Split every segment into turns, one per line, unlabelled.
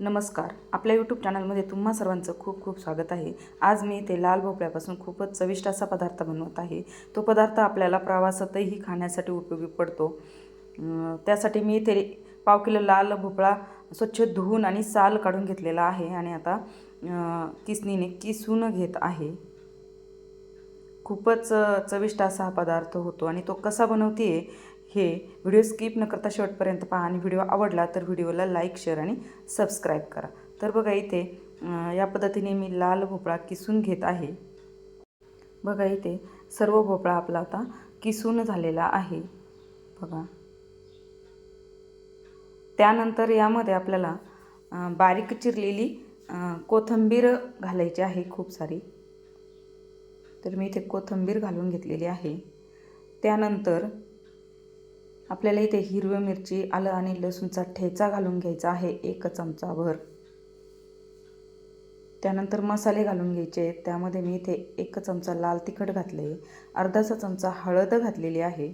नमस्कार. आपल्या यूट्यूब चॅनलमध्ये तुम्हा सर्वांचं खूप खूप स्वागत आहे. आज मी ते लाल भोपळ्यापासून खूपच चविष्ट असा पदार्थ बनवत आहे. तो पदार्थ आपल्याला प्रवासातही खाण्यासाठी उपयोगी पडतो. त्यासाठी मी ते पाव किलो लाल भोपळा स्वच्छ धुवून आणि साल काढून घेतलेला आहे आणि आता किसनीने किसून घेत आहे. खूपच चविष्ट असा हा पदार्थ होतो आणि तो कसा बनवते हे व्हिडिओ स्किप न करता शेवटपर्यंत पहा आणि व्हिडिओ आवडला तर व्हिडिओला लाईक शेअर आणि सबस्क्राईब करा. तर बघा इथे या पद्धतीने मी लाल भोपळा किसून घेत आहे. बघा इथे सर्व भोपळा आपला आता किसून झालेला आहे. बघा. त्यानंतर यामध्ये आपल्याला बारीक चिरलेली कोथंबीर कोथिंबीर घालायची आहे खूप सारी. तर मी इथे कोथिंबीर घालून घेतलेली आहे. त्यानंतर आपल्याला इथे हिरवी मिरची आलं आणि लसूणचा ठेचा घालून घ्यायचा आहे एक चमचाभर. त्यानंतर मसाले घालून घ्यायचे. आहेत त्यामध्ये मी इथे एक चमचा लाल तिखट घातले अर्धाचा चमचा हळद घातलेली आहे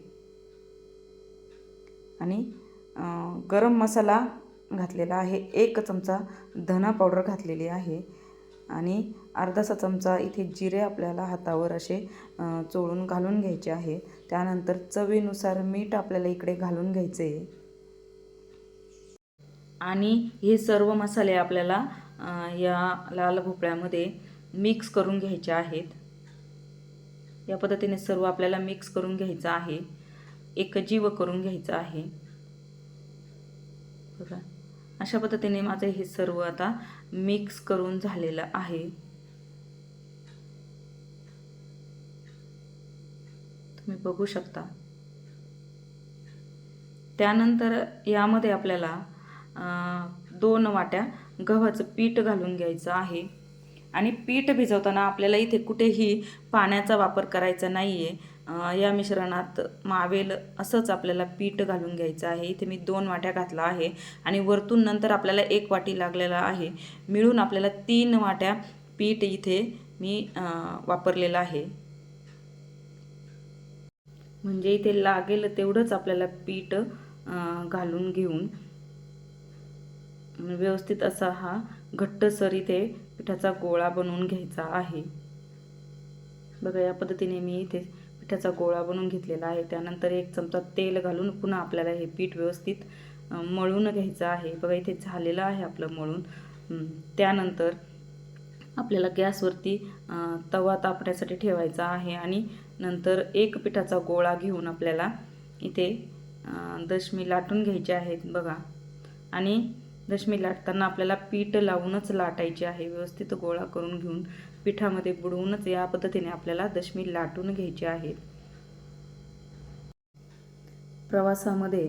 आणि गरम मसाला घातलेला आहे एक चमचा धना पावडर घातलेली आहे. आणि अर्धासा चमचा इथे जिरे आपल्याला हातावर असे चोळून घालून घ्यायचे आहे. त्यानंतर चवीनुसार मीठ आपल्याला इकडे घालून घ्यायचे आहे. आणि हे सर्व मसाले आपल्याला या लाल भोपळ्यामध्ये मिक्स करून घ्यायचे आहेत. या पद्धतीने सर्व आपल्याला मिक्स करून घ्यायचं आहे. एकजीव करून घ्यायचं आहे. बघा. अशा पद्धतीने माझं हे सर्व आता मिक्स करून झालेलं आहे. तुम्ही बघू शकता. त्यानंतर यामध्ये आपल्याला दोन वाट्या गव्हाचं पीठ घालून घ्यायचं आहे. आणि पीठ भिजवताना आपल्याला इथे कुठेही पाण्याचा वापर करायचा नाही आहे या मिश्रणात मावेल असंच आपल्याला पीठ घालून घ्यायचं आहे. इथे मी दोन वाट्या घातला आहे आणि वरतून नंतर आपल्याला एक वाटी लागलेला आहे. मिळून आपल्याला तीन वाट्या पीठ इथे मी वापरलेलं आहे. म्हणजे इथे लागेल तेवढंच आपल्याला पीठ घालून घेऊन. म्हणजे व्यवस्थित असा हा घट्टसर इथे पिठाचा गोळा बनवून घ्यायचा आहे. बघा या पद्धतीने मी इथे पिठाचा गोळा बनवून घेतलेला आहे. त्यानंतर एक चमचा तेल घालून पुन्हा आपल्याला हे पीठ व्यवस्थित मळून घ्यायचं आहे. बघा इथे झालेलं आहे आपलं मळून. त्यानंतर आपल्याला गॅसवरती तवा तापण्यासाठी ठेवायचा आहे आणि नंतर एक पिठाचा गोळा घेऊन आपल्याला इथे दशमी लाटून घ्यायचे आहेत बघा. आणि दशमी लाटताना आपल्याला पीठ लावूनच लाटायची आहे. व्यवस्थित गोळा करून घेऊन पिठामध्ये बुडवूनच या पद्धतीने आपल्याला दशमी लाटून घ्यायची आहे. प्रवासामध्ये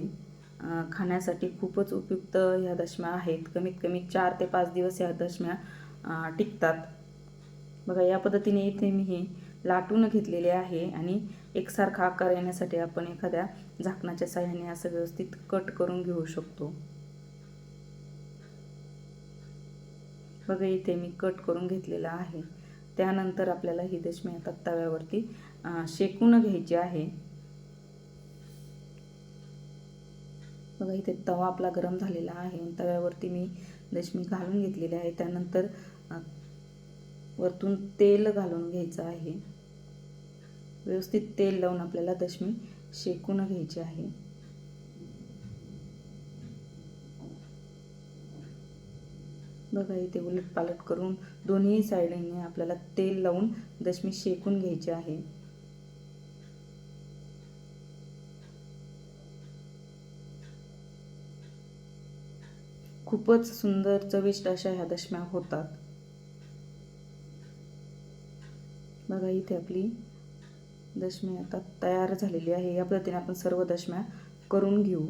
खाण्यासाठी खूपच उपयुक्त ह्या दशम्या आहेत. कमीत कमी चार ते पाच दिवस ह्या दशम्या टिकतात. बघा या पद्धतीने इथे मी हे लाटून घेतलेले आहे आणि एकसारखा आकार येण्यासाठी आपण एखाद्या झाकणाच्या साह्याने असं व्यवस्थित कट करून घेऊ शकतो. बघा इथे मी कट करून घेतलेला आहे. त्यानंतर आपल्याला ही दशमी आता तव्यावरती शेकून घ्यायची आहे. बघा इथे तवा आपला गरम झालेला आहे. तव्यावरती मी दशमी घालून घेतलेली आहे. त्यानंतर वरतून तेल घालून घ्यायचं आहे. व्यवस्थित तेल लावून आपल्याला दशमी शेकून घ्यायची आहे. बघा इथे उलट पालट करून दोन्ही साईडने आपल्याला तेल लावून दशमी शेकून घ्यायची आहे. खूपच सुंदर चविष्ट अशा ह्या दशम्या होतात. बघा इथे आपली दशमी आता तयार झालेली आहे. या पद्धतीने आपण सर्व दशम्या करून घेऊ.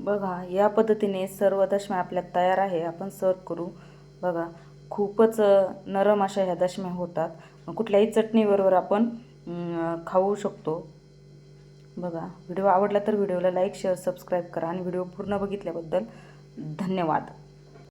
बघा या पद्धतीने सर्व दशम्या आपल्या तयार आहे. आपण सर्व करू. बघा खूपच नरम अशा ह्या दशम्या होतात. कुठल्याही चटणीबरोबर आपण खाऊ शकतो. बघा व्हिडिओ आवडला तर व्हिडिओला लाईक शेअर सबस्क्राईब करा आणि व्हिडिओ पूर्ण बघितल्याबद्दल धन्यवाद.